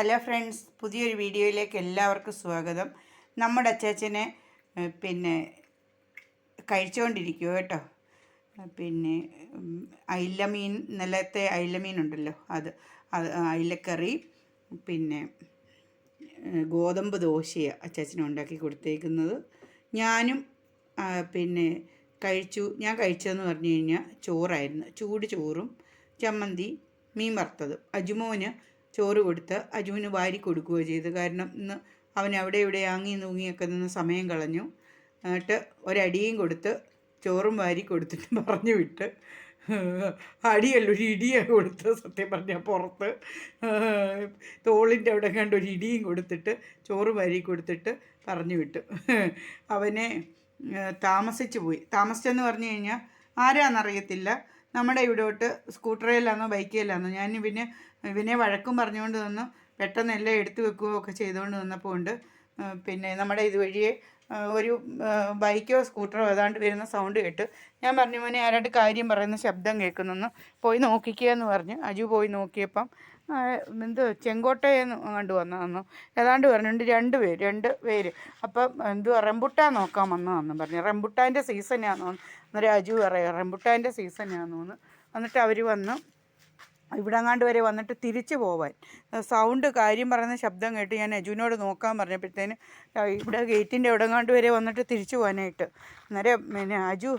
Hello friends പുതിയൊരു വീഡിയോയിലേക്ക് എല്ലാവർക്കും സ്വാഗതം. നമ്മുടെ അച്ചാച്ചനെ പിന്നെ കഴിച്ചുകൊണ്ടിരിക്കുക കേട്ടോ. പിന്നെ അയിലമീൻ ഇന്നലത്തെ അയിലമീൻ ഉണ്ടല്ലോ അത് അത് അയിലക്കറി പിന്നെ ഗോതമ്പ് ദോശയാണ് അച്ചാച്ചനെ ഉണ്ടാക്കി കൊടുത്തേക്കുന്നത്. ഞാനും പിന്നെ കഴിച്ചു ഞാൻ കഴിച്ചതെന്ന് പറഞ്ഞു കഴിഞ്ഞാൽ ചോറായിരുന്നു ചൂട് ചോറും ചമ്മന്തി മീൻ വറുത്തതും. അജുമോന് ചോറ് കൊടുത്ത് അജുവിന് വാരി കൊടുക്കുകയോ ചെയ്തു. കാരണം ഇന്ന് അവൻ അവിടെ ഇവിടെ ആങ്ങി നൂങ്ങിയൊക്കെ നിന്ന് സമയം കളഞ്ഞു. എന്നിട്ട് ഒരടിയും കൊടുത്ത് ചോറും വാരി കൊടുത്തിട്ട് പറഞ്ഞു വിട്ട്. അടിയല്ല ഒരു ഇടിയാണ് കൊടുത്ത് സത്യം പറഞ്ഞാൽ പുറത്ത്. തോളിന്റെ അവിടെ കണ്ട് ഒരു ഇടിയും കൊടുത്തിട്ട് ചോറ് വാരി കൊടുത്തിട്ട് പറഞ്ഞു വിട്ടു. അവനെ താമസിച്ച് പോയി. താമസിച്ചെന്ന് പറഞ്ഞു കഴിഞ്ഞാൽ ആരാന്നറിയത്തില്ല. നമ്മുടെ ഇവിടോട്ട് സ്കൂട്ടറിലാണോ ബൈക്കിലാണോ ഞാൻ പിന്നെ ഇവനെ വഴക്കും പറഞ്ഞുകൊണ്ട് നിന്ന്. പെട്ടെന്ന് എല്ലാം എടുത്തു വെക്കുകയോ ഒക്കെ ചെയ്തുകൊണ്ട് നിന്നപ്പോൾ ഉണ്ട്. പിന്നെ നമ്മുടെ ഇതുവഴിയെ ഒരു ബൈക്കോ സ്കൂട്ടറോ ഏതാണ്ട് വരുന്ന സൗണ്ട് കേട്ട് ഞാൻ പറഞ്ഞു മോനെ ആരാണ്ട് കാര്യം പറയുന്ന ശബ്ദം കേൾക്കുന്നെന്ന് പോയി നോക്കിക്കുക എന്ന് പറഞ്ഞു. അജു പോയി നോക്കിയപ്പം എന്ത് ചെങ്കോട്ടയെന്ന് കണ്ടു വന്നതെന്നു. ഏതാണ്ട് പറഞ്ഞിട്ടുണ്ട് രണ്ട് പേര് രണ്ട് പേര്. അപ്പം എന്തുവാ റംബുട്ടാൻ നോക്കാൻ വന്നതെന്ന് പറഞ്ഞു. റംബുട്ടാന്റെ സീസണാണെന്ന് അന്നേരം അജു പറയാം റംബുട്ടാന്റെ സീസണാണെന്ന് എന്നിട്ട് അവർ വന്ന് ഇവിടെങ്ങാണ്ട് വരെ വന്നിട്ട് തിരിച്ചു പോവാൻ. സൗണ്ട് കാര്യം പറയുന്ന ശബ്ദം കേട്ട് ഞാൻ അജുവിനോട് നോക്കാൻ പറഞ്ഞപ്പോഴത്തേന് ഇവിടെ ഗേറ്റിന്റെ ഇവിടെങ്ങാണ്ട് വരെ വന്നിട്ട് തിരിച്ചു പോകാനായിട്ട് അന്നേരം പിന്നെ അജു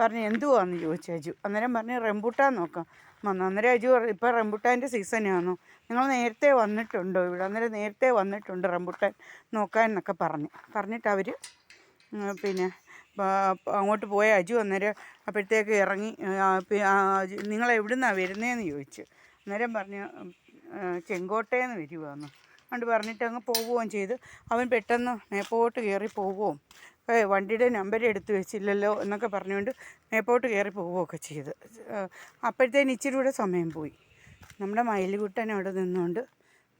പറഞ്ഞു എന്തുവാന്ന്? ചോദിച്ചു അജു. അന്നേരം പറഞ്ഞു റംബുട്ടാൻ നോക്കാം. വന്നു. അന്നേരം അജു ഇപ്പോൾ റംബുട്ടാന്റെ സീസണാണോ നിങ്ങൾ നേരത്തെ വന്നിട്ടുണ്ടോ? ഇവിടെ അന്നേരം നേരത്തെ വന്നിട്ടുണ്ട് റംബുട്ടാൻ നോക്കാൻ എന്നൊക്കെ പറഞ്ഞു. പറഞ്ഞിട്ട് അവർ പിന്നെ അങ്ങോട്ട് പോയ അജു അന്നേരം അപ്പോഴത്തേക്ക് ഇറങ്ങി നിങ്ങൾ എവിടുന്നാണ് വരുന്നതെന്ന് ചോദിച്ചു. അന്നേരം പറഞ്ഞു ചെങ്കോട്ടയെന്ന് വരുവാന്ന്. അതുകൊണ്ട് പറഞ്ഞിട്ട് അങ്ങ് പോവുകയും ചെയ്ത്. അവൻ പെട്ടെന്ന് മേപ്പോട്ട് കയറി പോവുകയും വണ്ടിയുടെ നമ്പർ എടുത്തു വെച്ചില്ലല്ലോ എന്നൊക്കെ പറഞ്ഞുകൊണ്ട് മേപ്പോട്ട് കയറി പോവുകയൊക്കെ ചെയ്ത്. അപ്പോഴത്തേന് ഇച്ചിരി കൂടെ സമയം പോയി. നമ്മുടെ മയിലുകുട്ടൻ അവിടെ നിന്നുകൊണ്ട്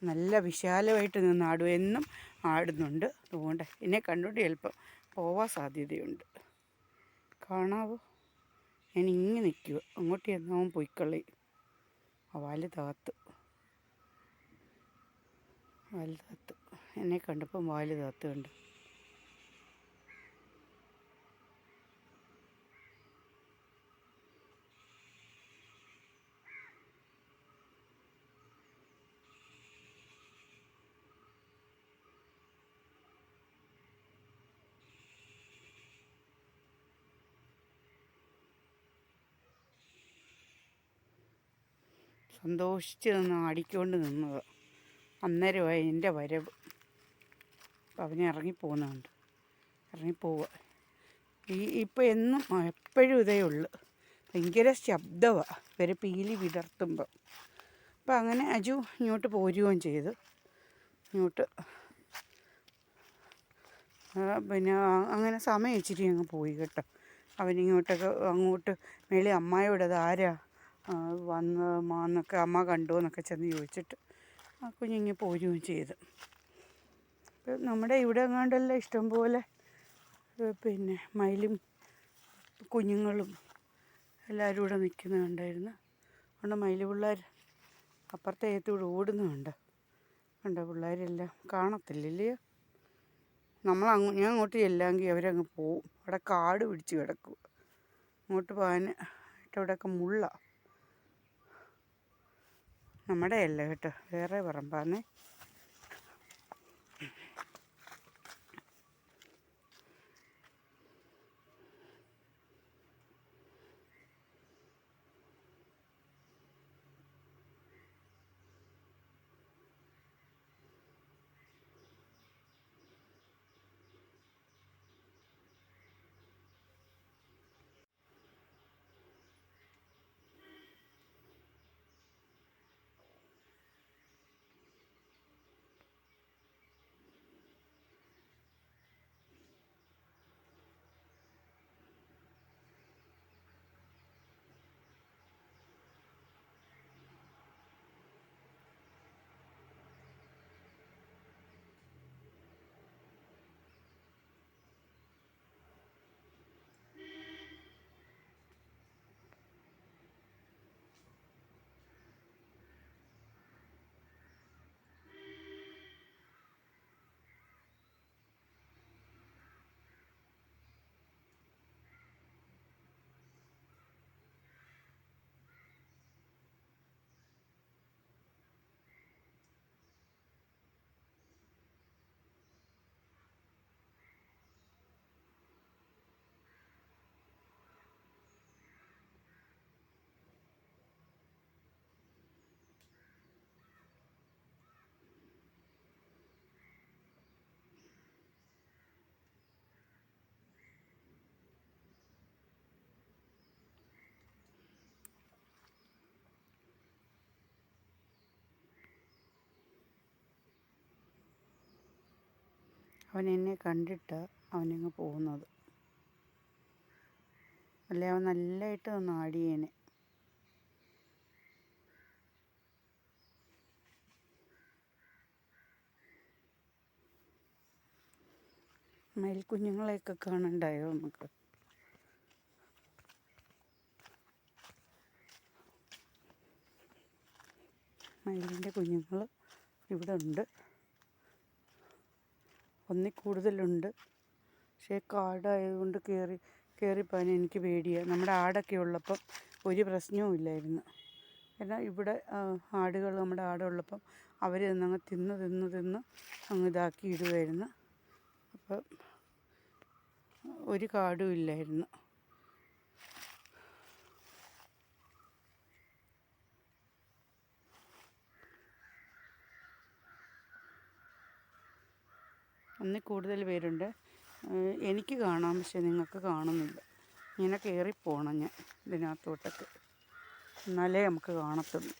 നല്ല വിശാലമായിട്ട് നിന്ന് ആടും എന്നും ആടുന്നുണ്ട്. അതുകൊണ്ട് എന്നെ കണ്ടുകൊണ്ട് ചിലപ്പോൾ പോവാൻ സാധ്യതയുണ്ട്. കാണാവോ? ഞാൻ ഇങ്ങനെ നിൽക്കുക അങ്ങോട്ട് ചെന്നവൻ പൊയ്ക്കളി. വാൽ താത്ത് വാൽ താത്ത് എന്നെ കണ്ടപ്പം വാൽ താത്ത് സന്തോഷിച്ച് നിന്ന് ആടിക്കൊണ്ട് നിന്നത്. അന്നേരമായി എന്റെ വരവ് അപ്പം അവനെ ഇറങ്ങിപ്പോകുന്നുണ്ട്. ഇറങ്ങിപ്പോവുക. ഈ ഇപ്പം എന്നും എപ്പോഴും ഇതേ ഉള്ളു. ഭയങ്കര ശബ്ദമാണ് ഇവരെ പീലി വിടർത്തുമ്പോൾ അപ്പം അങ്ങനെ അജു ഇങ്ങോട്ട് പോരുകയും ചെയ്തു. ഇങ്ങോട്ട്. പിന്നെ അങ്ങനെ സമയം ഇച്ചിരി അങ്ങ് പോയി കേട്ടോ. അവനിങ്ങോട്ടൊക്കെ അങ്ങോട്ട് മേളി അമ്മായോടത് ആരാ? വന്ന് മാന്നൊക്കെ അമ്മ കണ്ടു എന്നൊക്കെ ചെന്ന് ചോദിച്ചിട്ട് ആ കുഞ്ഞിങ്ങി പോരുകയും ചെയ്തു. നമ്മുടെ ഇവിടെ എങ്ങാണ്ടെല്ലാം ഇഷ്ടംപോലെ പിന്നെ മയിലും കുഞ്ഞുങ്ങളും എല്ലാവരും ഇവിടെ നിൽക്കുന്നത് കണ്ടായിരുന്നു അതുകൊണ്ട് മയിൽ പിള്ളേർ അപ്പുറത്തെ ഏത്തൂടെ ഓടുന്നുണ്ട്. കണ്ട പിള്ളേരെല്ലാം? കാണത്തില്ലല്ലയോ? നമ്മൾ അങ്ങ് ഞാൻ അങ്ങോട്ട് ചെല്ലാമെങ്കിൽ അവരങ്ങ് പോവും. അവിടെ കാട് പിടിച്ച് കിടക്കും അങ്ങോട്ട് പോകാൻ ഇട്ടവിടെയൊക്കെ മുള്ള. നമ്മുടെ അല്ല കേട്ടോ? വേറെ പറമ്പാന്നേ. അവൻ എന്നെ കണ്ടിട്ട് അവനങ്ങ് പോകുന്നത്. അല്ലെ? അവൻ നല്ലതായിട്ട് ഒന്ന് ആടിയേനെ. മയിൽക്കുഞ്ഞുങ്ങളെയൊക്കെ കാണണ്ടായോ നമുക്ക്? മയിലിന്റെ കുഞ്ഞുങ്ങൾ ഇവിടെ ഉണ്ട്. ഒന്നിൽ കൂടുതലുണ്ട്. പക്ഷേ കാടായതുകൊണ്ട് കയറി കയറിപ്പോകാൻ എനിക്ക് പേടിയാണ് നമ്മുടെ ആടൊക്കെ ഉള്ളപ്പം ഒരു പ്രശ്നവും ഇല്ലായിരുന്നു. എന്നാൽ ഇവിടെ ആടുകൾ നമ്മുടെ ആടുള്ളപ്പം അവർ അങ്ങ് തിന്ന് തിന്ന് തിന്ന് അങ്ങ് ഇതാക്കി ഇടുമായിരുന്നു അപ്പം ഒരു കാടും ഇല്ലായിരുന്നു. ഒന്നിൽ കൂടുതൽ പേരുണ്ട്. എനിക്ക് കാണാം പക്ഷെ നിങ്ങൾക്ക് കാണുന്നില്ല. ഇങ്ങനെ കയറിപ്പോണം ഞാൻ ഇതിനകത്തോട്ടൊക്കെ. എന്നാലേ നമുക്ക് കാണത്തുള്ളൂ.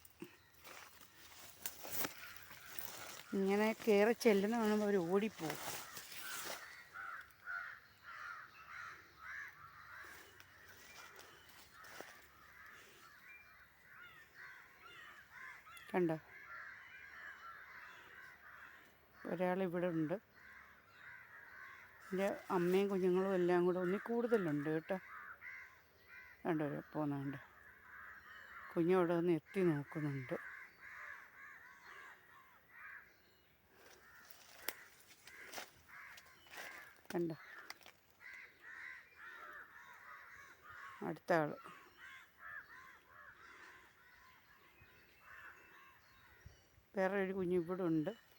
ഇങ്ങനെ കയറി ചെല്ലുന്ന കാണുമ്പോൾ അവർ ഓടിപ്പോകും കണ്ടോ? ഒരാൾ ഇവിടെ ഉണ്ട്. എന്റെ അമ്മയും കുഞ്ഞുങ്ങളും എല്ലാം കൂടെ ഒന്നിൽ കൂടുതലുണ്ട് കേട്ടോ. കണ്ടോ പോകുന്നുണ്ട് കുഞ്ഞവിടെ ഒന്ന് എത്തി നോക്കുന്നുണ്ട്. കണ്ട? അടുത്ത ആൾ വേറെ ഒരു കുഞ്ഞ് ഇവിടെ ഉണ്ട്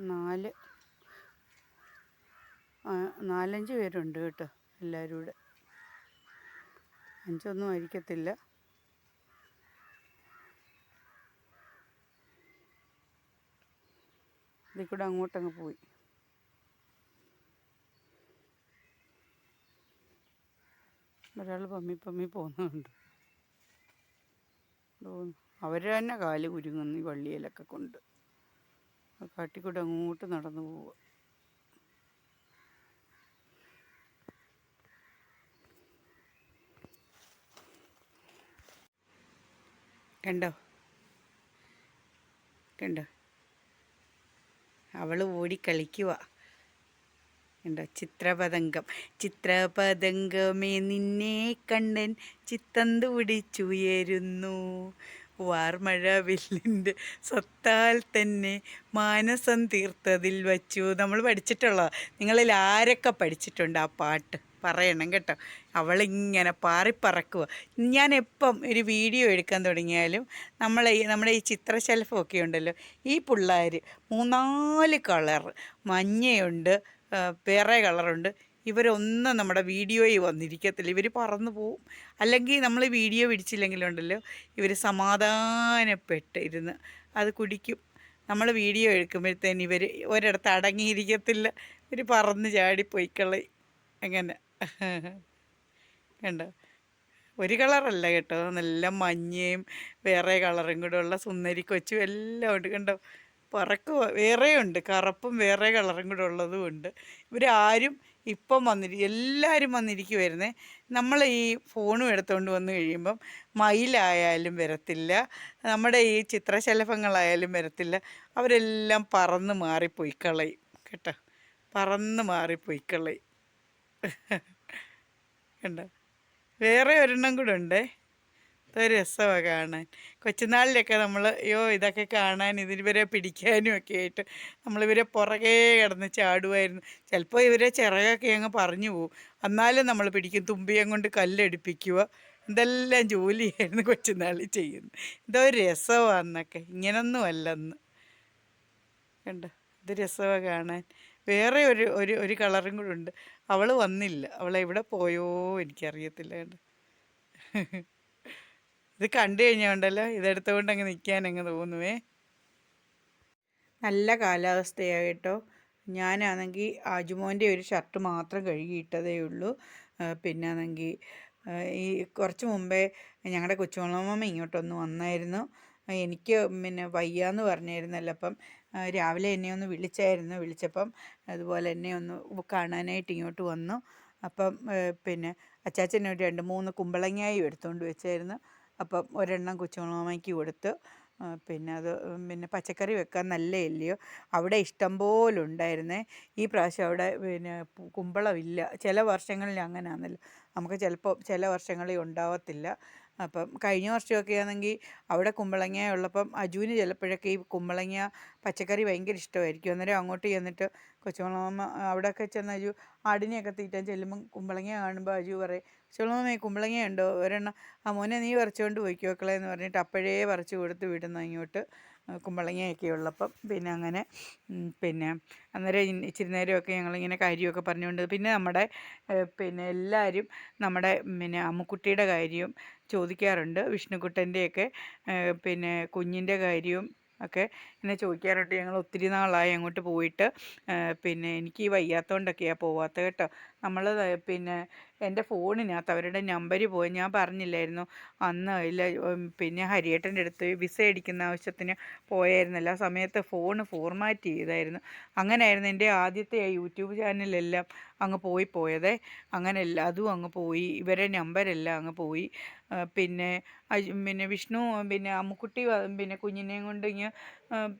നാല്. നാലഞ്ച് പേരുണ്ട് കേട്ടോ എല്ലാവരും കൂടെ. അഞ്ചൊന്നും ആയിരിക്കത്തില്ല. ഇതിൽ കൂടെ അങ്ങോട്ടങ്ങ് പോയി. ഒരാൾ പമ്മി പമ്മി പോകുന്നുണ്ട്. അവർ തന്നെ കാൽ കുരുങ്ങുന്നു ഈ വള്ളിയിലൊക്കെ കൊണ്ട്. കാട്ടിക്കൂടെ അങ്ങോട്ട് നടന്നു പോവുക. കണ്ടോ? കണ്ടോ? അവൾ ഓടിക്കളിക്കുക കണ്ടോ? ചിത്രപതംഗം. ചിത്രപതംഗമേ നിന്നെ കണ്ണൻ ചിത്തന്തു തുടിച്ചുയരുന്നു വാർമഴ വില്ലിന്റെ സ്വത്താൽ തന്നെ മാനസം തീർത്തതിൽ വച്ചു. നമ്മൾ പഠിച്ചിട്ടുള്ള നിങ്ങളിൽ ആരൊക്കെ പഠിച്ചിട്ടുണ്ട് ആ പാട്ട്? പറയണം കേട്ടോ. അവളിങ്ങനെ പാറിപ്പറക്കുക. ഞാൻ എപ്പം ഒരു വീഡിയോ എടുക്കാൻ തുടങ്ങിയാലും നമ്മളെ നമ്മുടെ ഈ ചിത്രശലഭമൊക്കെ ഉണ്ടല്ലോ. ഈ പിള്ളേർ മൂന്നാൽ കളർ. മഞ്ഞയുണ്ട് വേറെ കളറുണ്ട്. ഇവരൊന്നും നമ്മുടെ വീഡിയോയിൽ വന്നിരിക്കത്തില്ല. ഇവർ പറന്നു പോവും. അല്ലെങ്കിൽ നമ്മൾ വീഡിയോ പിടിച്ചില്ലെങ്കിലുണ്ടല്ലോ ഇവർ സമാധാനപ്പെട്ട് ഇരുന്ന് അത് കുടിക്കും. നമ്മൾ വീഡിയോ എടുക്കുമ്പോഴത്തേന് ഇവർ ഒരിടത്ത് അടങ്ങിയിരിക്കത്തില്ല. ഇവർ പറന്ന് ചാടി പൊയ്ക്കളയും അങ്ങനെ. കണ്ടോ? ഒരു കളറല്ല കേട്ടോ. നല്ല മഞ്ഞയും വേറെ കളറും കൂടെ ഉള്ള സുന്ദരി കൊച്ചും എല്ലാം ഉണ്ട്. കണ്ടോ? പറക്കുക വേറെയുണ്ട്. കറുപ്പും വേറെ കളറും കൂടെ ഉള്ളതും ഉണ്ട്. ഇവരാരും ഇപ്പം വന്നിരി എല്ലാവരും വന്നിരിക്കുമായിരുന്നേ നമ്മൾ ഈ ഫോണും എടുത്തുകൊണ്ട് വന്നു കഴിയുമ്പം മയിലായാലും വരത്തില്ല. നമ്മുടെ ഈ ചിത്രശലഭങ്ങളായാലും വരത്തില്ല. അവരെല്ലാം പറന്ന് മാറിപ്പോയി കളയും. കേട്ടോ? പറന്ന് മാറിപ്പോയി കളയും. കണ്ടോ? വേറെ ഒരെണ്ണം കൂടെ ഉണ്ടേ? ഇതൊരു രസമാണ് കാണാൻ. കൊച്ചുനാളിലൊക്കെ നമ്മൾ അയ്യോ ഇതൊക്കെ കാണാൻ ഇതിവരെ പിടിക്കാനും ഒക്കെ ആയിട്ട് നമ്മളിവരെ പുറകെ കിടന്ന് ചാടുമായിരുന്നു ചിലപ്പോൾ ഇവരെ ചിറകൊക്കെ അങ്ങ് പറഞ്ഞു പോവും. എന്നാലും നമ്മൾ പിടിക്കും തുമ്പിയം കൊണ്ട് കല്ലെടുപ്പിക്കുക എന്തെല്ലാം ജോലിയായിരുന്നു കൊച്ചുനാളിൽ ചെയ്യുന്നു എന്തോ രസമാണ് അന്നൊക്കെ. ഇങ്ങനൊന്നും അല്ലെന്ന്. കണ്ടോ? ഇത് രസമാണ് കാണാൻ. വേറെ ഒരു ഒരു ഒരു കളറും കൂടെ ഉണ്ട്. അവൾ വന്നില്ല. അവൾ എവിടെ പോയോ എനിക്കറിയത്തില്ല കണ്ടോ? ഇത് കണ്ടു കഴിഞ്ഞുണ്ടല്ലോ ഇതെടുത്തുകൊണ്ട് അങ്ങ് നിൽക്കാൻ അങ്ങ് തോന്നുവേ. നല്ല കാലാവസ്ഥയാണ് കേട്ടോ. ഞാനാണെങ്കിൽ ആജുമോന്റെ ഒരു ഷർട്ട് മാത്രം കഴുകിയിട്ടതേ ഉള്ളൂ. പിന്നാണെങ്കിൽ ഈ കുറച്ച് മുമ്പേ ഞങ്ങളുടെ കൊച്ചുമമ്മ ഇങ്ങോട്ടൊന്ന് വന്നായിരുന്നു. എനിക്ക് പിന്നെ വയ്യാന്ന് പറഞ്ഞായിരുന്നല്ലോ അപ്പം രാവിലെ എന്നെ ഒന്ന് വിളിച്ചായിരുന്നു. വിളിച്ചപ്പം അതുപോലെ എന്നെ ഒന്ന് കാണാനായിട്ട് ഇങ്ങോട്ട് വന്നു. അപ്പം പിന്നെ അച്ചാച്ചനൊരു രണ്ട് മൂന്ന് കുമ്പളങ്ങായും എടുത്തുകൊണ്ട് വെച്ചായിരുന്നു. അപ്പം ഒരെണ്ണം കൊച്ചുമാമയ്ക്ക് കൊടുത്ത് പിന്നെ അത് പിന്നെ പച്ചക്കറി വെക്കാൻ നല്ല ഇല്ലയോ അവിടെ ഇഷ്ടം പോലെ ഉണ്ടായിരുന്നേ ഈ പ്രാവശ്യം അവിടെ പിന്നെ കുമ്പളമില്ല. ചില വർഷങ്ങളിൽ അങ്ങനെയാണല്ലോ നമുക്ക് ചിലപ്പോൾ ചില വർഷങ്ങളിൽ ഉണ്ടാവത്തില്ല. അപ്പം കഴിഞ്ഞ വർഷമൊക്കെ ആണെങ്കിൽ അവിടെ കുമ്പളങ്ങ ഉള്ളപ്പം അജുവിന് ചിലപ്പോഴൊക്കെ ഈ കുമ്പളങ്ങ പച്ചക്കറി ഭയങ്കര ഇഷ്ടമായിരിക്കും. അന്നേരം അങ്ങോട്ട് ചെന്നിട്ട് കൊച്ചുമാമ അവിടെയൊക്കെ ചെന്ന് അജു ആടിനെയൊക്കെ തീറ്റാൻ ചെല്ലുമ്പം കുമ്പളങ്ങ കാണുമ്പോൾ അജു പറയും ഈ കുമ്പളങ്ങ ഉണ്ടോ? ഒരെണ്ണം ആ മോനെ നീ പറിച്ചുകൊണ്ട് പോയിക്കോക്കളെ എന്ന് പറഞ്ഞിട്ട് അപ്പോഴേ പറിച്ചു കൊടുത്ത് വിടുന്നു ഇങ്ങോട്ട് കുമ്പളങ്ങയൊക്കെ ഉള്ളപ്പം പിന്നെ അങ്ങനെ പിന്നെ അന്നേരം ഇച്ചിരി നേരമൊക്കെ ഞങ്ങളിങ്ങനെ കാര്യമൊക്കെ പറഞ്ഞുകൊണ്ട് പിന്നെ നമ്മുടെ പിന്നെ എല്ലാവരും നമ്മുടെ പിന്നെ അമ്മുക്കുട്ടിയുടെ കാര്യവും ചോദിക്കാറുണ്ട്. വിഷ്ണുക്കുട്ടന്റെയൊക്കെ പിന്നെ കുഞ്ഞിന്റെ കാര്യവും ഒക്കെ എന്നെ ചോദിക്കാറുണ്ട്. ഞങ്ങൾ ഒത്തിരി നാളായി അങ്ങോട്ട് പോയിട്ട് പിന്നെ എനിക്ക് വയ്യാത്തതുകൊണ്ടൊക്കെയാണ് പോവാത്തത് കേട്ടോ. നമ്മൾ പിന്നെ എന്റെ ഫോണിനകത്ത് അവരുടെ നമ്പർ പോയി. ഞാൻ പറഞ്ഞില്ലായിരുന്നു. അന്ന് ഇല്ല പിന്നെ ഹരിയേട്ടന്റെ അടുത്ത് വിസ അടിക്കുന്ന ആവശ്യത്തിന് പോയായിരുന്നല്ലോ. ആ സമയത്ത് ഫോൺ ഫോർമാറ്റ് ചെയ്തായിരുന്നു. അങ്ങനെയായിരുന്നു എന്റെ ആദ്യത്തെ യൂട്യൂബ് ചാനലെല്ലാം അങ്ങ് പോയി പോയത്. അങ്ങനെ അതും അങ്ങ് പോയി. ഇവരെ നമ്പരെല്ലാം അങ്ങ് പോയി. പിന്നെ പിന്നെ വിഷ്ണു പിന്നെ അമ്മുക്കുട്ടി പിന്നെ കുഞ്ഞിനെയും കൊണ്ട് ഇങ്ങ്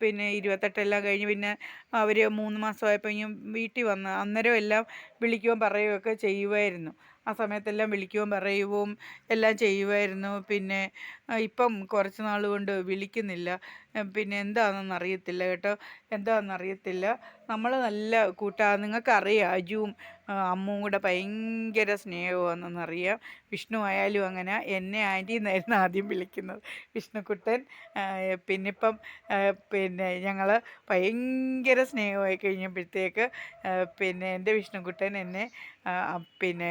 പിന്നെ ഇരുപത്തെട്ടെല്ലാം കഴിഞ്ഞ് പിന്നെ അവർ മൂന്ന് മാസമായപ്പോൾ ഇങ്ങ് വീട്ടിൽ വന്ന് അന്നേരം എല്ലാം വിളിക്കുകയും പറയുകയൊക്കെ ചെയ്യുമായിരുന്നു ആ സമയത്തെല്ലാം വിളിക്കുകയും പറയുകയും എല്ലാം ചെയ്യുമായിരുന്നു പിന്നെ ഇപ്പം കുറച്ച് നാൾ കൊണ്ട് വിളിക്കുന്നില്ല. പിന്നെ എന്താണെന്ന് അറിയത്തില്ല കേട്ടോ. എന്താണെന്ന് അറിയത്തില്ല. നമ്മൾ നല്ല കൂട്ടാണ് നിങ്ങൾക്കറിയാം അജുവും അമ്മും കൂടെ ഭയങ്കര സ്നേഹമാണെന്നറിയാം വിഷ്ണു ആയാലും അങ്ങനെ. എന്നെ ആന്റി എന്നായിരുന്നു ആദ്യം വിളിക്കുന്നത്. വിഷ്ണുക്കുട്ടൻ പിന്നെ ഇപ്പം പിന്നെ ഞങ്ങൾ ഭയങ്കര സ്നേഹമായി കഴിഞ്ഞപ്പോഴത്തേക്ക് പിന്നെ എന്റെ വിഷ്ണുക്കുട്ടൻ എന്നെ പിന്നെ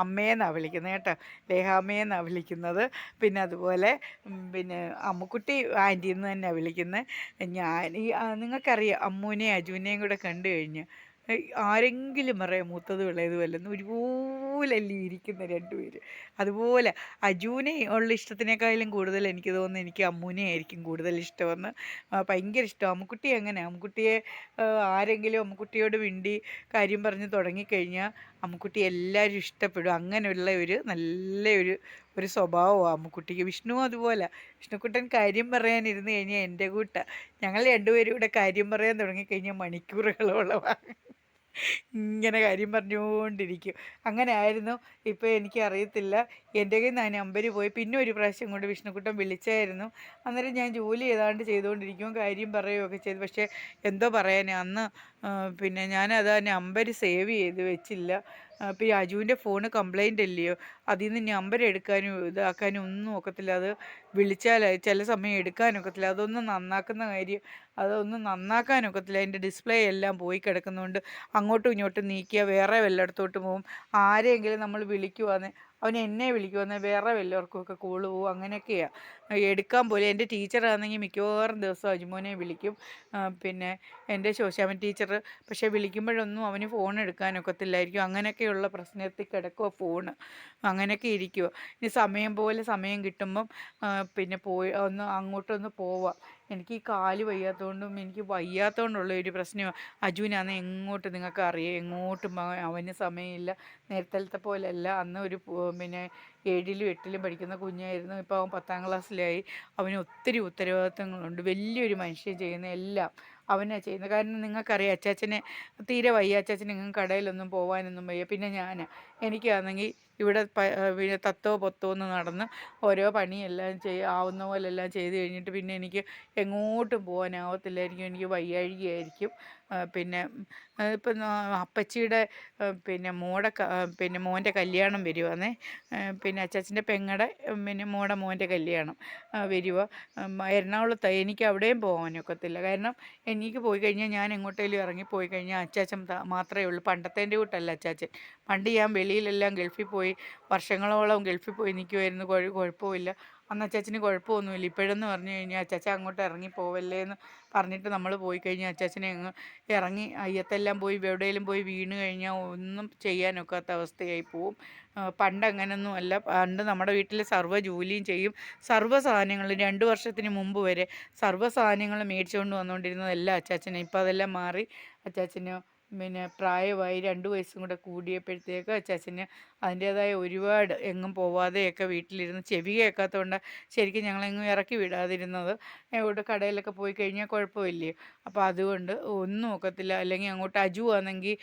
അമ്മയെന്നാണ് വിളിക്കുന്നത് കേട്ടോ. ലേഹാമ്മയെന്നാണ് വിളിക്കുന്നത്. പിന്നെ അതുപോലെ പിന്നെ അമ്മുക്കുട്ടി ആന്റി എന്ന് തന്നെയാണ് വിളിക്കുന്നത് ഞാൻ ഈ നിങ്ങൾക്കറിയാം അമ്മൂനെയും അജുവിനെയും കൂടെ കണ്ടു കഴിഞ്ഞ് ആരെങ്കിലും പറയാം മൂത്തത് വിളയത് വല്ലെന്ന് ഒരുപോലല്ലേ ഇരിക്കുന്ന രണ്ടുപേര് അതുപോലെ അജുവിനെ ഉള്ള ഇഷ്ടത്തിനേക്കാളും കൂടുതൽ എനിക്ക് തോന്നുന്നു എനിക്ക് അമ്മുവിനെ ആയിരിക്കും കൂടുതൽ ഇഷ്ടമെന്ന് ഭയങ്കര ഇഷ്ടം. അമ്മുക്കുട്ടി അങ്ങനെ അമ്മുക്കുട്ടിയെ ആരെങ്കിലും അമ്മുക്കുട്ടിയോട് മിണ്ടി കാര്യം പറഞ്ഞ് തുടങ്ങിക്കഴിഞ്ഞാൽ അമ്മുക്കുട്ടി എല്ലാവരും ഇഷ്ടപ്പെടും. അങ്ങനെയുള്ള ഒരു നല്ല ഒരു സ്വഭാവമാണ് അമ്മുക്കുട്ടിക്ക് വിഷ്ണു അതുപോലെ. വിഷ്ണുക്കുട്ടൻ കാര്യം പറയാനിരുന്ന് കഴിഞ്ഞാൽ എന്റെ കൂട്ട. ഞങ്ങൾ രണ്ടുപേരും കൂടെ കാര്യം പറയാൻ തുടങ്ങിക്കഴിഞ്ഞാൽ മണിക്കൂറുകളോളമാണ് ഇങ്ങനെ കാര്യം പറഞ്ഞുകൊണ്ടിരിക്കും. അങ്ങനെ ആയിരുന്നു. ഇപ്പോൾ എനിക്ക് അറിയത്തില്ല എന്റെ കയ്യിൽ നിന്ന് നമ്പർ പോയി. പിന്നെ ഒരു പ്രാവശ്യം കൊണ്ട് വിഷ്ണുക്കുട്ടൻ വിളിച്ചായിരുന്നു. അന്നേരം ഞാൻ ജോലി ഏതാണ്ട് ചെയ്തുകൊണ്ടിരിക്കും കാര്യം പറയുകയൊക്കെ ചെയ്തു. പക്ഷേ എന്തോ പറയാൻ അന്ന് പിന്നെ ഞാനത് നമ്പർ സേവ് ചെയ്ത് വെച്ചില്ല. അപ്പോൾ ഈ അജുവിന്റെ ഫോണ് കംപ്ലൈന്റ് അല്ലയോ? അതിൽ നിന്ന് നമ്പർ എടുക്കാനും ഇതാക്കാനും ഒന്നും ഒക്കത്തില്ല. അത് വിളിച്ചാൽ ചില സമയം എടുക്കാനൊക്കത്തില്ല അതൊന്ന് നന്നാക്കുന്ന കാര്യം അതൊന്ന് നന്നാക്കാനൊക്കത്തില്ല അതിന്റെ ഡിസ്പ്ലേ എല്ലാം പോയി കിടക്കുന്നതുകൊണ്ട് അങ്ങോട്ടും ഇങ്ങോട്ടും നീക്കിയാൽ വേറെ വല്ലയിടത്തോട്ട് പോകും ആരെയെങ്കിലും നമ്മൾ വിളിക്കുവാന്ന് അവൻ എന്നെ വിളിക്കുമെന്ന് വേറെ വല്ലവർക്കുമൊക്കെ കൂൾ പോകും അങ്ങനെയൊക്കെയാണ് എടുക്കാൻ പോലും എന്റെ ടീച്ചറാണെങ്കിൽ മിക്കവാറും ദിവസം അജുമോനെ വിളിക്കും. പിന്നെ എന്റെ ശോശാമൻ ടീച്ചർ പക്ഷേ വിളിക്കുമ്പോഴൊന്നും അവന് ഫോൺ എടുക്കാനൊക്കത്തില്ലായിരിക്കും അങ്ങനെയൊക്കെയുള്ള പ്രശ്നത്തിൽ കിടക്കുക ഫോണ് അങ്ങനെയൊക്കെ ഇരിക്കുക ഇനി സമയം പോലെ സമയം കിട്ടുമ്പം പിന്നെ പോയി ഒന്ന് അങ്ങോട്ടൊന്ന് പോവാം. എനിക്ക് ഈ കാൽ വയ്യാത്തതുകൊണ്ടും എനിക്ക് വയ്യാത്തതുകൊണ്ടുള്ള ഒരു പ്രശ്നമാണ് അജുവിനാന്ന് എങ്ങോട്ട് നിങ്ങൾക്ക് അറിയാം? എങ്ങോട്ടും അവന് സമയമില്ല. നേരത്തെ പോലെയല്ല അന്ന് ഒരു പിന്നെ ഏഴിലും എട്ടിലും പഠിക്കുന്ന കുഞ്ഞായിരുന്നു. ഇപ്പോൾ അവൻ പത്താം ക്ലാസ്സിലായി. അവന് ഒത്തിരി ഉത്തരവാദിത്തങ്ങളുണ്ട്. വലിയൊരു മനുഷ്യൻ ചെയ്യുന്ന എല്ലാം അവനാണ് ചെയ്യുന്നത്. കാരണം നിങ്ങൾക്കറിയാം അച്ചാച്ചനെ തീരെ വയ്യ. അച്ചാച്ചനെ നിങ്ങൾക്ക് കടയിലൊന്നും പോകാനൊന്നും വയ്യ. പിന്നെ ഞാൻ എനിക്കാണെങ്കിൽ ഇവിടെ പിന്നെ തത്തോ പൊത്തോ എന്ന് നടന്ന് ഓരോ പണിയെല്ലാം ചെയ്യ ആവുന്ന പോലെല്ലാം ചെയ്ത് കഴിഞ്ഞിട്ട് പിന്നെ എനിക്ക് എങ്ങോട്ടും പോകാനാവത്തില്ലായിരിക്കും എനിക്ക് വയ്യാഴികയായിരിക്കും. പിന്നെ ഇപ്പം അപ്പച്ചിയുടെ പിന്നെ മോടെ പിന്നെ മോന്റെ കല്യാണം വരുവാന്നേ. പിന്നെ അച്ചാച്ചന്റെ പെങ്ങടെ പിന്നെ മോടെ മോന്റെ കല്യാണം വരുക എറണാകുളത്ത് എനിക്ക് അവിടെയും പോകാനൊക്കത്തില്ല. കാരണം എനിക്ക് പോയി കഴിഞ്ഞാൽ ഞാൻ എങ്ങോട്ടേലും ഇറങ്ങി പോയി കഴിഞ്ഞാൽ അച്ചാച്ചൻ മാത്രമേ ഉള്ളൂ. പണ്ടത്തേന്റെ കൂട്ടല്ല അച്ചാച്ചൻ. പണ്ട് ഞാൻ വെളിയിലെല്ലാം ഗൾഫിൽ പോയി വർഷങ്ങളോളം ഗൾഫിൽ പോയി നിൽക്കുമായിരുന്നു കുഴപ്പമില്ല അന്ന് അച്ചാച്ചന് കുഴപ്പമൊന്നുമില്ല. ഇപ്പോഴെന്ന് പറഞ്ഞു കഴിഞ്ഞാൽ അച്ചാച്ച അങ്ങോട്ട് ഇറങ്ങി പോവല്ലേ എന്ന് പറഞ്ഞിട്ട് നമ്മൾ പോയി കഴിഞ്ഞാൽ അച്ചാച്ചനെ അങ്ങ് ഇറങ്ങി അയ്യത്തെല്ലാം പോയി എവിടെയെങ്കിലും പോയി വീണ് കഴിഞ്ഞാൽ ഒന്നും ചെയ്യാനൊക്കാത്ത അവസ്ഥയായി പോവും. പണ്ട് അങ്ങനെയൊന്നും അല്ല. പണ്ട് നമ്മുടെ വീട്ടിൽ സർവ ജോലിയും ചെയ്യും. സർവ സാധനങ്ങളും രണ്ട് വർഷത്തിന് മുമ്പ് വരെ സർവ സാധനങ്ങൾ മേടിച്ചുകൊണ്ട് വന്നുകൊണ്ടിരുന്നതല്ല അച്ചാച്ചനെ. ഇപ്പോൾ അതെല്ലാം മാറി അച്ചാച്ചന് പിന്നെ പ്രായമായി രണ്ട് വയസ്സും കൂടെ കൂടിയപ്പോഴത്തേക്ക് അച്ചാച്ചന് അതിന്റേതായ ഒരുപാട് എങ്ങും പോവാതെയൊക്കെ വീട്ടിലിരുന്ന് ചെവി കേൾക്കാത്തതുകൊണ്ട് ശരിക്കും ഞങ്ങളെങ്ങും ഇറക്കി വിടാതിരുന്നത്. ഇവിടെ കടയിലൊക്കെ പോയി കഴിഞ്ഞാൽ കുഴപ്പമില്ലേ? അപ്പോൾ അതുകൊണ്ട് ഒന്നും ഒക്കത്തില്ല അല്ലെങ്കിൽ അങ്ങോട്ട് അജു ആണെങ്കിൽ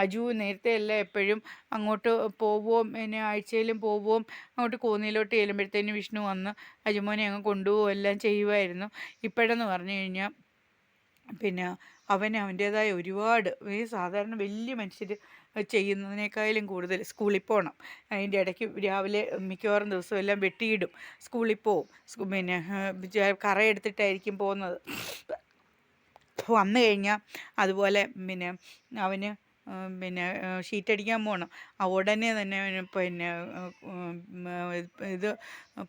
അജു നേരത്തെ അല്ല എപ്പോഴും അങ്ങോട്ട് പോവുകയും പിന്നെ ആഴ്ചയിലും പോവുകയും അങ്ങോട്ട് കോന്നിയിലോട്ട് ചെല്ലുമ്പോഴത്തേനും വിഷ്ണു വന്ന് അജുമോനെ അങ്ങ് കൊണ്ടുപോവുകയും എല്ലാം ചെയ്യുമായിരുന്നു. ഇപ്പോഴെന്ന് പറഞ്ഞു കഴിഞ്ഞാൽ പിന്നെ അവന് അവന്റേതായ ഒരുപാട് ഈ സാധാരണ വലിയ മനുഷ്യർ ചെയ്യുന്നതിനേക്കാളും കൂടുതൽ സ്കൂളിൽ പോകണം അതിന്റെ ഇടയ്ക്ക് രാവിലെ മിക്കവാറും ദിവസവും എല്ലാം വെട്ടിയിടും. സ്കൂളിൽ പോവും. പിന്നെ കറയെടുത്തിട്ടായിരിക്കും പോകുന്നത്. വന്നു കഴിഞ്ഞാൽ അതുപോലെ പിന്നെ അവന് പിന്നെ ഷീറ്റ് അടിക്കാൻ പോകണം ആ ഉടനെ തന്നെ പിന്നെ ഇത്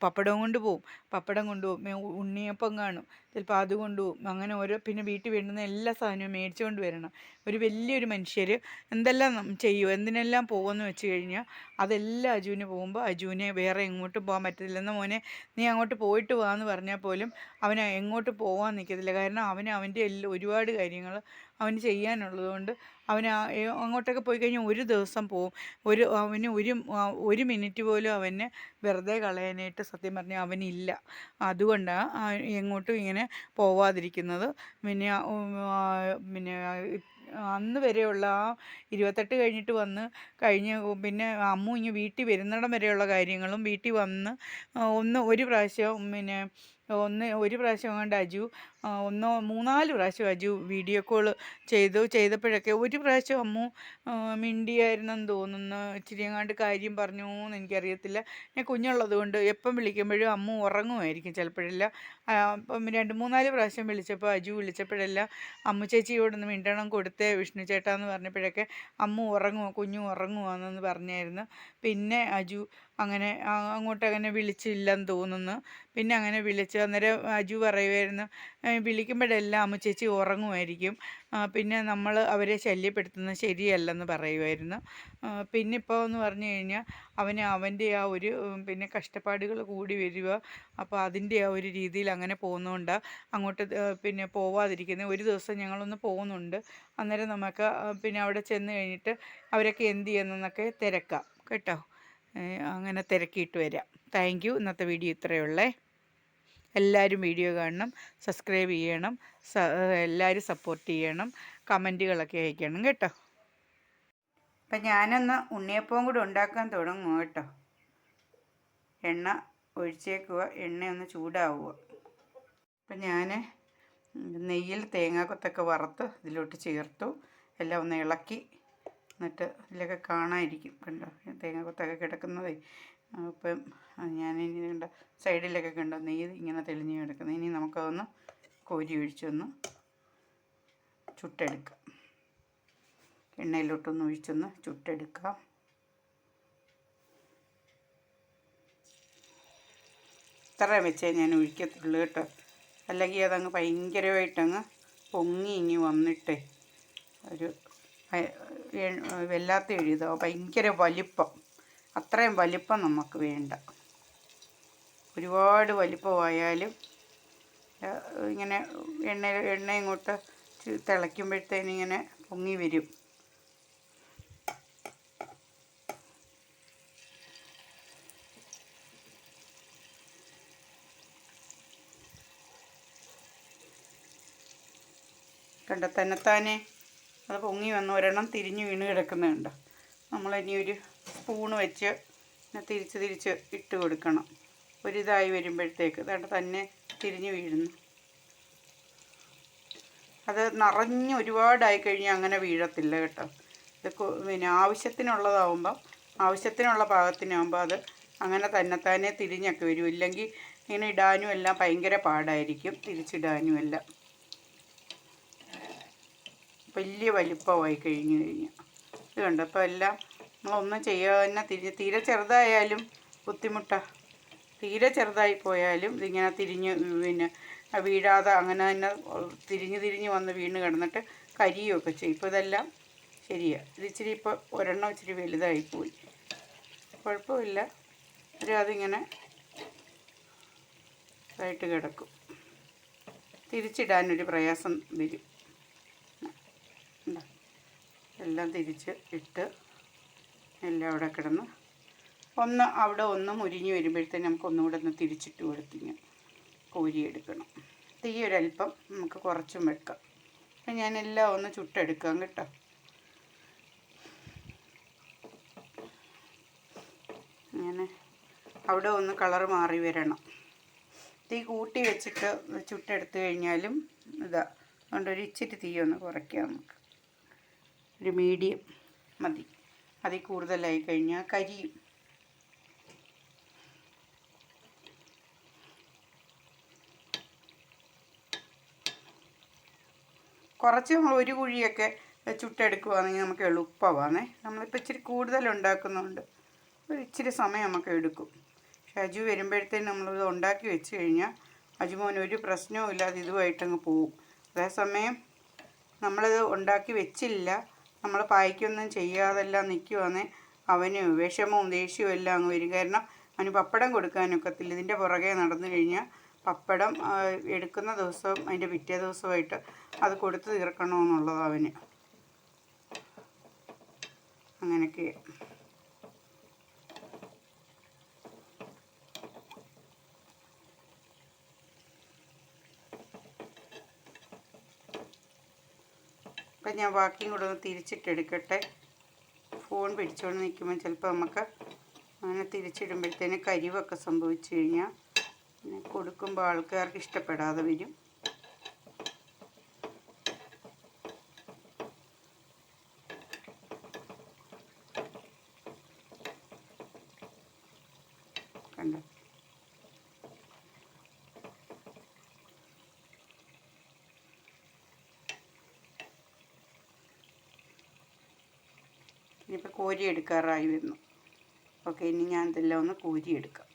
പപ്പടം കൊണ്ട് പോവും. പപ്പടം കൊണ്ടുപോകും ഉണ്ണിയപ്പം കാണും. ചിലപ്പോൾ അത് കൊണ്ടുപോകും അങ്ങനെ ഓരോ പിന്നെ വീട്ടിൽ വേണ്ടുന്ന എല്ലാ സാധനവും മേടിച്ചുകൊണ്ട് വരണം. ഒരു വലിയൊരു മനുഷ്യർ എന്തെല്ലാം ചെയ്യും എന്തിനെല്ലാം പോകുമെന്ന് വെച്ച് കഴിഞ്ഞാൽ അതെല്ലാം അജുവിന് പോകുമ്പോൾ അജുവിനെ വേറെ എങ്ങോട്ടും പോകാൻ പറ്റത്തില്ലെന്ന് മോനെ നീ അങ്ങോട്ട് പോയിട്ട് വാന്ന് പറഞ്ഞാൽ പോലും അവന് എങ്ങോട്ട് പോകാൻ നിൽക്കത്തില്ല കാരണം അവന് അവന്റെ എല്ലാ ഒരുപാട് കാര്യങ്ങൾ അവന് ചെയ്യാനുള്ളത് കൊണ്ട് അവന് അങ്ങോട്ടൊക്കെ പോയി കഴിഞ്ഞാൽ ഒരു ദിവസം പോവും. ഒരു അവന് ഒരു ഒരു മിനിറ്റ് പോലും അവന് വെറുതെ കളയാനായിട്ട് സത്യം പറഞ്ഞാൽ അവനില്ല. അതുകൊണ്ടാണ് എങ്ങോട്ടും ഇങ്ങനെ പോവാതിരിക്കുന്നത്. പിന്നെ പിന്നെ അന്ന് വരെയുള്ള ആ ഇരുപത്തെട്ട് കഴിഞ്ഞിട്ട് വന്ന് കഴിഞ്ഞ് പിന്നെ അമ്മു ഇങ്ങ് വീട്ടിൽ വരുന്നിടം വരെയുള്ള കാര്യങ്ങളും വീട്ടിൽ വന്ന് ഒന്ന് ഒരു പ്രാവശ്യം പിന്നെ ഒന്ന് ഒരു പ്രാവശ്യം കൊണ്ട് അജു ഒന്നോ മൂന്നാൽ പ്രാവശ്യം അജു വീഡിയോ കോൾ ചെയ്തു. ചെയ്തപ്പോഴൊക്കെ ഒരു പ്രാവശ്യം അമ്മു മിണ്ടിയായിരുന്നെന്ന് തോന്നുന്നു. ഇച്ചിരി എങ്ങാണ്ട് കാര്യം പറഞ്ഞു എന്ന് എനിക്കറിയത്തില്ല. ഞാൻ കുഞ്ഞുള്ളത് കൊണ്ട് എപ്പം വിളിക്കുമ്പോഴും അമ്മു ഉറങ്ങുമായിരിക്കും ചിലപ്പോഴെല്ലാം. രണ്ട് മൂന്നാൽ പ്രാവശ്യം വിളിച്ചപ്പോൾ അജു വിളിച്ചപ്പോഴെല്ലാം അമ്മു ചേച്ചിയോടൊന്ന് മിണ്ടണം കൊടുത്തേ വിഷ്ണു ചേട്ടാന്ന് പറഞ്ഞപ്പോഴൊക്കെ അമ്മു ഉറങ്ങുമോ കുഞ്ഞു ഉറങ്ങുമോ എന്നൊന്ന് പറഞ്ഞായിരുന്നു. പിന്നെ അജു അങ്ങനെ അങ്ങോട്ട് അങ്ങനെ വിളിച്ചില്ലെന്ന് തോന്നുന്നു. പിന്നെ അങ്ങനെ വിളിച്ച് അന്നേരം അജു പറയുമായിരുന്നു "ഏ, വിളിക്കുമ്പോഴെല്ലാം അമ്മ ചേച്ചി ഉറങ്ങുമായിരിക്കും. പിന്നെ നമ്മൾ അവരെ ശല്യപ്പെടുത്തുന്നത് ശരിയല്ലെന്ന് പറയുമായിരുന്നു പിന്നെ ഇപ്പോൾ എന്ന് പറഞ്ഞു കഴിഞ്ഞാൽ അവന് അവന്റെ ആ ഒരു പിന്നെ കഷ്ടപ്പാടുകൾ കൂടി വരിക അപ്പോൾ അതിന്റെ ആ ഒരു രീതിയിൽ അങ്ങനെ പോകുന്നുണ്ട് അങ്ങോട്ട് പിന്നെ പോവാതിരിക്കുന്നത് ഒരു ദിവസം ഞങ്ങളൊന്ന് പോകുന്നുണ്ട്. അന്നേരം നമുക്ക് പിന്നെ അവിടെ ചെന്ന് കഴിഞ്ഞിട്ട് അവരൊക്കെ എന്ത് ചെയ്യുന്നതെന്നൊക്കെ തിരക്കാം. കേട്ടോ? അങ്ങനെ തിരക്കിയിട്ട് വരാം. താങ്ക് യു ഇന്നത്തെ വീഡിയോ ഇത്രയേ ഉള്ളേ. എല്ലാവരും വീഡിയോ കാണണം സബ്സ്ക്രൈബ് ചെയ്യണം എല്ലാവരും സപ്പോർട്ട് ചെയ്യണം കമന്റുകളൊക്കെ അയക്കണം കേട്ടോ. അപ്പം ഞാനൊന്ന് ഉണ്ണിയപ്പവും കൂടി ഉണ്ടാക്കാൻ തുടങ്ങും കേട്ടോ. എണ്ണ ഒഴിച്ചേക്കുക എണ്ണ ഒന്ന് ചൂടാവുക അപ്പം ഞാൻ നെയ്യിൽ തേങ്ങാക്കൊത്തൊക്കെ വറുത്ത് ഇതിലോട്ട് ചേർത്തു. എല്ലാം ഒന്ന് ഇളക്കി എന്നിട്ട് ഇതിലൊക്കെ കാണാതിരിക്കും കണ്ടോ? തേങ്ങ കൊത്തൊക്കെ കിടക്കുന്നതേ. അപ്പം ഞാൻ ഇനി കണ്ട സൈഡിലൊക്കെ കണ്ടോ നെയ്ത് ഇങ്ങനെ തെളിഞ്ഞ് കിടക്കുന്നത് ഇനി നമുക്കതൊന്ന് കോരി ഒഴിച്ചൊന്ന് ചുട്ടെടുക്കാം. എണ്ണയിലോട്ടൊന്ന് ഒഴിച്ചൊന്ന് ചുട്ടെടുക്കാം. ഇത്ര വെച്ചേ ഞാൻ ഒഴിക്കത്തുള്ളൂ കേട്ടോ. അല്ലെങ്കിൽ അതങ്ങ് ഭയങ്കരമായിട്ടങ്ങ് പൊങ്ങി ഇങ്ങി വന്നിട്ടേ. ഒരു വല്ലാത്ത എഴുതോ. ഭയങ്കര വലിപ്പം. അത്രയും വലിപ്പം നമുക്ക് വേണ്ട. ഒരുപാട് വലിപ്പമായാലും ഇങ്ങനെ എണ്ണ എണ്ണ ഇങ്ങോട്ട് തിളയ്ക്കുമ്പോഴത്തേനും ഇങ്ങനെ പൊങ്ങി വരും. കണ്ട? അത് പൊങ്ങി വന്ന് ഒരെണ്ണം തിരിഞ്ഞ് വീണ് കിടക്കുന്നുണ്ട്. നമ്മളിനി ഒരു സ്പൂണ് വെച്ച് തിരിച്ച് തിരിച്ച് ഇട്ട് കൊടുക്കണം. ഒരിതായി വരുമ്പോഴത്തേക്ക് ദാണ്ട് തന്നെ തിരിഞ്ഞ് വീഴുന്നു. അത് നിറഞ്ഞ് ഒരുപാടായി കഴിഞ്ഞാൽ അങ്ങനെ വീഴത്തില്ല കേട്ടോ. ഇത് പിന്നെ ആവശ്യത്തിനുള്ളതാവുമ്പം ആവശ്യത്തിനുള്ള പാകത്തിനാവുമ്പോൾ അത് അങ്ങനെ തന്നെത്താനെ തിരിഞ്ഞൊക്കെ വരും. ഇല്ലെങ്കിൽ ഇങ്ങനെ ഇടാനും എല്ലാം ഭയങ്കര പാടായിരിക്കും തിരിച്ചിടാനും എല്ലാം. വലിയ വലിപ്പമായി കഴിഞ്ഞു കഴിഞ്ഞാൽ ഇത് കണ്ടോ? അപ്പോൾ എല്ലാം നമ്മളൊന്നും ചെയ്യാതെ തന്നെ തിരി തീരെ ചെറുതായാലും ബുദ്ധിമുട്ടാണ് തീരെ ചെറുതായി പോയാലും ഇതിങ്ങനെ തിരിഞ്ഞ് പിന്നെ വീഴാതെ അങ്ങനെ തന്നെ തിരിഞ്ഞ് തിരിഞ്ഞ് വന്ന് വീണ് കിടന്നിട്ട് കരിയുമൊക്കെ ചെയ്യും. ഇപ്പോൾ ഇതെല്ലാം ശരിയാണ് ഇത് ഇച്ചിരി ഇപ്പോൾ ഒരെണ്ണം ഇച്ചിരി വലുതായി പോയി. കുഴപ്പമില്ല. ഒരു അതിങ്ങനെ ഇതായിട്ട് കിടക്കും. തിരിച്ചിടാനൊരു പ്രയാസം വരും? എല്ലാം തിരിച്ച് ഇട്ട് എല്ലാം അവിടെ കിടന്ന്. ഒന്ന് അവിടെ ഒന്ന് മുരിഞ്ഞ് വരുമ്പോഴത്തേന് നമുക്ക് ഒന്നുകൂടെ ഒന്ന് തിരിച്ചിട്ട് കൊടുത്തിങ്ങ് കോരിയെടുക്കണം. തീ ഒരല്പം നമുക്ക് കുറച്ചും വെക്കാം. അപ്പം ഞാനെല്ലാം ഒന്ന് ചുട്ടെടുക്കാം കേട്ടോ. ഇങ്ങനെ അവിടെ ഒന്ന് കളറ് മാറി വരണം. തീ കൂട്ടി വെച്ചിട്ട് ചുട്ടെടുത്ത് കഴിഞ്ഞാലും ഇതാ അതുകൊണ്ട് ഒരു ഇച്ചിരി തീ ഒന്ന് കുറയ്ക്കാം നമുക്ക്. ഒരു മീഡിയം മതി. അതിൽ കൂടുതലായി കഴിഞ്ഞാൽ കരിയും. കുറച്ച് നമ്മൾ ഒരു കുഴിയൊക്കെ ചുട്ടെടുക്കുവാണെങ്കിൽ നമുക്ക് എളുപ്പമാണേ. നമ്മളിപ്പോൾ ഇച്ചിരി കൂടുതൽ ഉണ്ടാക്കുന്നുണ്ട്. ഒരു ഇച്ചിരി സമയം നമുക്ക് എടുക്കും. പക്ഷെ അജു വരുമ്പോഴത്തേന് നമ്മളിത് ഉണ്ടാക്കി വെച്ച് കഴിഞ്ഞാൽ അജുമോന് ഒരു പ്രശ്നവും ഇല്ലാതെ ഇതുമായിട്ടങ്ങ് പോവും. അതേസമയം നമ്മളിത് ഉണ്ടാക്കി വെച്ചില്ല. നമ്മൾ പായ്ക്കൊന്നും ചെയ്യാതെല്ലാം നിൽക്കുവാന്നേ അവന് വിഷമവും ദേഷ്യവും എല്ലാം അങ്ങ് വരും. കാരണം അവന് പപ്പടം കൊടുക്കാനൊക്കത്തില്ല. ഇതിന്റെ പുറകെ നടന്നു കഴിഞ്ഞാൽ പപ്പടം എടുക്കുന്ന ദിവസവും അതിന്റെ പിറ്റേ ദിവസമായിട്ട് അത് കൊടുത്ത് തീർക്കണമെന്നുള്ളത് അവന്. അങ്ങനെയൊക്കെ അപ്പം ഞാൻ ബാക്കിയും കൂടെ ഒന്ന് തിരിച്ചിട്ടെടുക്കട്ടെ. ഫോൺ പിടിച്ചുകൊണ്ട് നിൽക്കുമ്പോൾ ചിലപ്പോൾ നമുക്ക് അങ്ങനെ തിരിച്ചിടുമ്പോഴത്തേന് കരിവൊക്കെ സംഭവിച്ചു കഴിഞ്ഞാൽ കൊടുക്കുമ്പോൾ ആൾക്കാർക്ക് ഇഷ്ടപ്പെടാതെ വരും കണ്ടോ ഇനിയിപ്പോൾ കോരി എടുക്കാറായി വരുന്നു. ഓക്കെ ഇനി ഞാൻ ഇതെല്ലാം ഒന്ന് കോരി എടുക്കാം